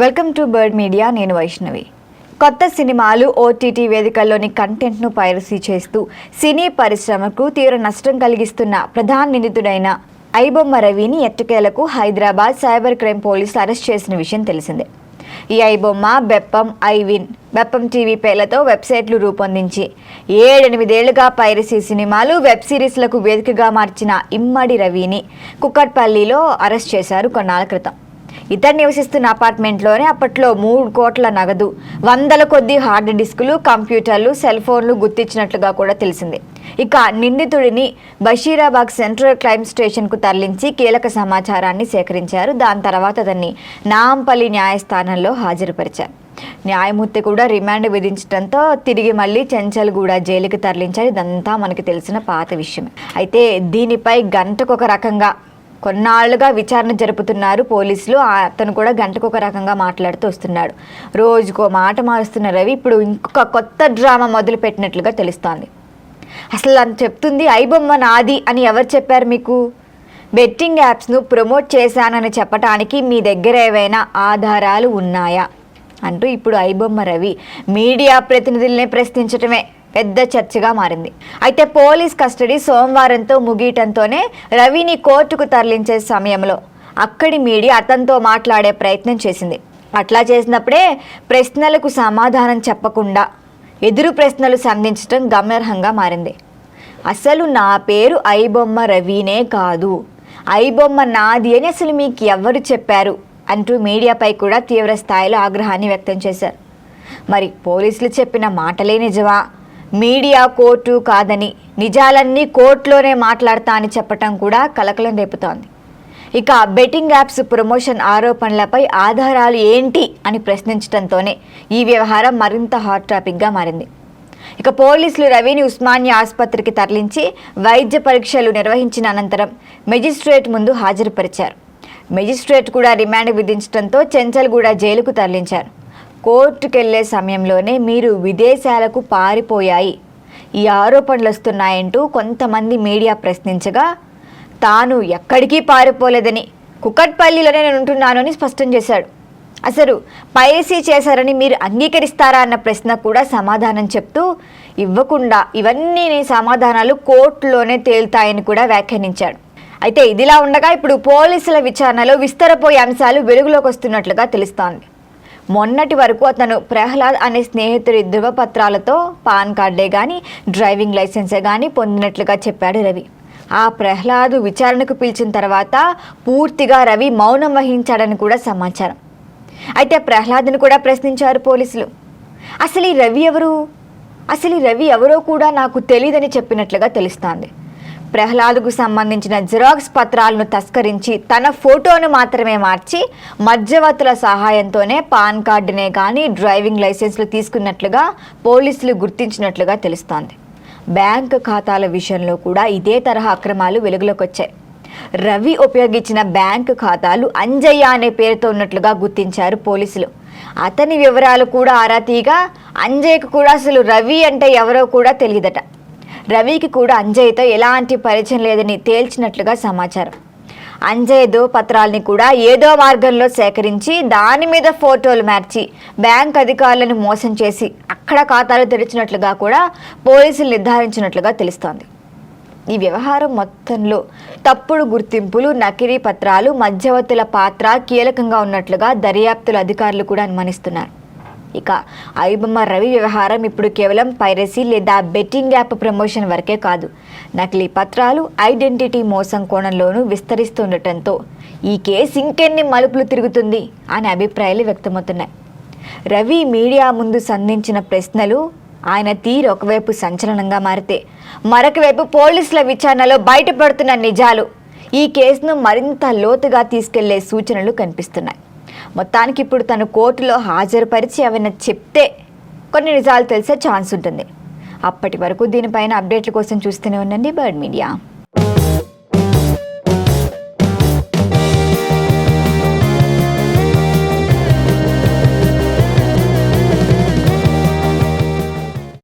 Welcome to bird media నేను వైష్ణవి. కొత్త సినిమాలు ఓటీటీ వేదికల్లోని కంటెంట్ను పైరసీ చేస్తూ సినీ పరిశ్రమకు తీవ్ర నష్టం కలిగిస్తున్న ప్రధాన నిందితుడైన ఐబొమ్మ రవిని ఎట్టకేలకు హైదరాబాద్ సైబర్ క్రైమ్ పోలీసులు అరెస్ట్ చేసిన విషయం తెలిసిందే. ఈ ఐబొమ్మ బెప్పం ఐవిన్ బెప్పం టీవీ పేర్లతో వెబ్సైట్లు రూపొందించి ఏడెనిమిదేళ్ళుగా పైరసీ సినిమాలు వెబ్ సిరీస్లకు వేదికగా మార్చిన ఇమ్మడి రవిని కుక్కట్పల్లిలో అరెస్ట్ చేశారు కొన్నాళ్ళ క్రితం. ఇతడు నివసిస్తున్న అపార్ట్మెంట్లోనే అప్పట్లో మూడు కోట్ల నగదు వందల కొద్ది హార్డ్ డిస్కులు కంప్యూటర్లు సెల్ ఫోన్లు గుర్తించినట్లుగా కూడా తెలిసింది. ఇక నిందితుడిని బషీరాబాగ్ సెంట్రల్ క్రైమ్ స్టేషన్కు తరలించి కీలక సమాచారాన్ని సేకరించారు. దాని తర్వాత అతన్ని నాంపల్లి న్యాయస్థానంలో హాజరుపరిచారు. న్యాయమూర్తి కూడా రిమాండ్ విధించడంతో తిరిగి మళ్ళీ చెంచల్గూడ జైలుకి తరలించారు. ఇదంతా మనకి తెలిసిన పాత విషయమే. అయితే దీనిపై గంటకొక రకంగా కొన్నాళ్ళుగా విచారణ జరుపుతున్నారు పోలీసులు. అతను కూడా గంటకు ఒక రకంగా మాట్లాడుతూ వస్తున్నాడు. రోజుకో మాట మారుస్తున్న రవి ఇప్పుడు ఇంకొక కొత్త డ్రామా మొదలు పెట్టినట్లుగా తెలుస్తోంది. అసలు అని చెప్తుంది ఐబొమ్మ నాది అని ఎవరు చెప్పారు మీకు? బెట్టింగ్ యాప్స్ను ప్రమోట్ చేశానని చెప్పటానికి మీ దగ్గర ఏవైనా ఆధారాలు ఉన్నాయా? అంటూ ఇప్పుడు ఐబొమ్మ రవి మీడియా ప్రతినిధులనే ప్రశ్నించటమే. పెద్ద చర్చగా మారింది. అయితే పోలీస్ కస్టడీ సోమవారంతో ముగియటంతోనే రవిని కోర్టుకు తరలించే సమయంలో అక్కడి మీడియా అతనితో మాట్లాడే ప్రయత్నం చేసింది. అట్లా చేసినప్పుడే ప్రశ్నలకు సమాధానం చెప్పకుండా ఎదురు ప్రశ్నలు సంధించడం గమనార్హంగా మారింది. అసలు నా పేరు ఐబొమ్మ రవినే కాదు. ఐబొమ్మ నాది అని అసలు మీకు ఎవరు చెప్పారు? అంటూ మీడియాపై కూడా తీవ్ర స్థాయిలో ఆగ్రహాన్ని వ్యక్తం చేశారు. మరి పోలీసులు చెప్పిన మాటలే నిజమా? మీడియా కోర్టు కాదని నిజాలన్నీ కోర్టులోనే మాట్లాడతా అని చెప్పటం కూడా కలకలం రేపుతోంది. ఇక బెట్టింగ్ యాప్స్ ప్రమోషన్ ఆరోపణలపై ఆధారాలు ఏంటి అని ప్రశ్నించడంతోనే ఈ వ్యవహారం మరింత హాట్ టాపిక్గా మారింది. ఇక పోలీసులు రవిని ఉస్మానియా ఆసుపత్రికి తరలించి వైద్య పరీక్షలు నిర్వహించిన అనంతరం మెజిస్ట్రేట్ ముందు హాజరుపరిచారు. మెజిస్ట్రేట్ కూడా రిమాండ్ విధించడంతో చెంచల్గూడ జైలుకు తరలించారు. కోర్టుకెళ్ళే సమయంలోనే మీరు విదేశాలకు పారిపోయాయి. ఈ ఆరోపణలు వస్తున్నాయంటూ కొంతమంది మీడియా ప్రశ్నించగా తాను ఎక్కడికి పారిపోలేదని కుకట్పల్లిలోనే నేను ఉంటున్నాను అని స్పష్టం చేశాడు. అసలు పైరసీ చేశారని మీరు అంగీకరిస్తారా అన్న ప్రశ్న కూడా సమాధానం చెప్తూ ఇవ్వకుండా ఇవన్నీ సమాధానాలు కోర్టులోనే తేలుతాయని కూడా వ్యాఖ్యానించాడు. అయితే ఇదిలా ఉండగా ఇప్పుడు పోలీసుల విచారణలో విస్తరపోయే అంశాలు వెలుగులోకి వస్తున్నట్లుగా తెలుస్తోంది. మొన్నటి వరకు అతను ప్రహ్లాద్ అనే స్నేహితుడి ధృవపత్రాలతో పాన్ కార్డే కానీ డ్రైవింగ్ లైసెన్సే కానీ పొందినట్లుగా చెప్పాడు రవి. ఆ ప్రహ్లాద్ విచారణకు పిలిచిన తర్వాత పూర్తిగా రవి మౌనం వహించాడని కూడా సమాచారం. అయితే ప్రహ్లాద్ని కూడా ప్రశ్నించారు పోలీసులు. అసలు ఈ రవి ఎవరు? అసలు ఈ రవి ఎవరో కూడా నాకు తెలియదని చెప్పినట్లుగా తెలుస్తోంది. ప్రహ్లాద్కు సంబంధించిన జిరాక్స్ పత్రాలను తస్కరించి తన ఫోటోను మాత్రమే మార్చి మధ్యవర్తుల సహాయంతోనే పాన్ కార్డునే కానీ డ్రైవింగ్ లైసెన్స్లు తీసుకున్నట్లుగా పోలీసులు గుర్తించినట్లుగా తెలుస్తోంది. బ్యాంక్ ఖాతాల విషయంలో కూడా ఇదే తరహా అక్రమాలు వెలుగులోకి వచ్చాయి రవి ఉపయోగించిన బ్యాంక్ ఖాతాలు అంజయ్య అనే పేరుతో ఉన్నట్లుగా గుర్తించారు పోలీసులు. అతని వివరాలు కూడా ఆరా తీయగా అంజయ్యకు కూడా అసలు రవి అంటే ఎవరో కూడా తెలియదట. రవికి కూడా అంజయ్యతో ఎలాంటి పరిచయం లేదని తేల్చినట్లుగా సమాచారం. అంజయ్ పత్రాల్ని కూడా ఏదో మార్గంలో సేకరించి దాని మీద ఫోటోలు మార్చి బ్యాంక్ అధికారులను మోసం చేసి అక్కడ ఖాతాలు తెరిచినట్లుగా కూడా పోలీసులు నిర్ధారించినట్లుగా తెలుస్తోంది. ఈ వ్యవహారం మొత్తంలో తప్పుడు గుర్తింపులు నకిలీ పత్రాలు మధ్యవర్తుల పాత్ర కీలకంగా ఉన్నట్లుగా దర్యాప్తుల అధికారులు కూడా అనుమానిస్తున్నారు. ఇక ఐబొమ్మ రవి వ్యవహారం ఇప్పుడు కేవలం పైరసీ లేదా బెట్టింగ్ యాప్ ప్రమోషన్ వరకే కాదు. నకిలీ పత్రాలు ఐడెంటిటీ మోసం కోణంలోనూ విస్తరిస్తుండటంతో ఈ కేసు ఇంకెన్ని మలుపులు తిరుగుతుంది అనే అభిప్రాయాలు వ్యక్తమవుతున్నాయి. రవి మీడియా ముందు సంధించిన ప్రశ్నలు ఆయన తీరు ఒకవైపు సంచలనంగా మారితే మరొక వైపు పోలీసుల విచారణలో బయటపడుతున్న నిజాలు. ఈ కేసును మరింత లోతుగా తీసుకెళ్ళే సూచనలు కనిపిస్తున్నాయి. మొత్తానికి ఇప్పుడు తను కోర్టులో హాజరుపరిచి ఏమైనా చెప్తే కొన్ని నిజాలు తెలిసే ఛాన్స్ ఉంటుంది. అప్పటి వరకు దీనిపైన అప్డేట్ల కోసం చూస్తూనే ఉండండి బర్డ్ మీడియా.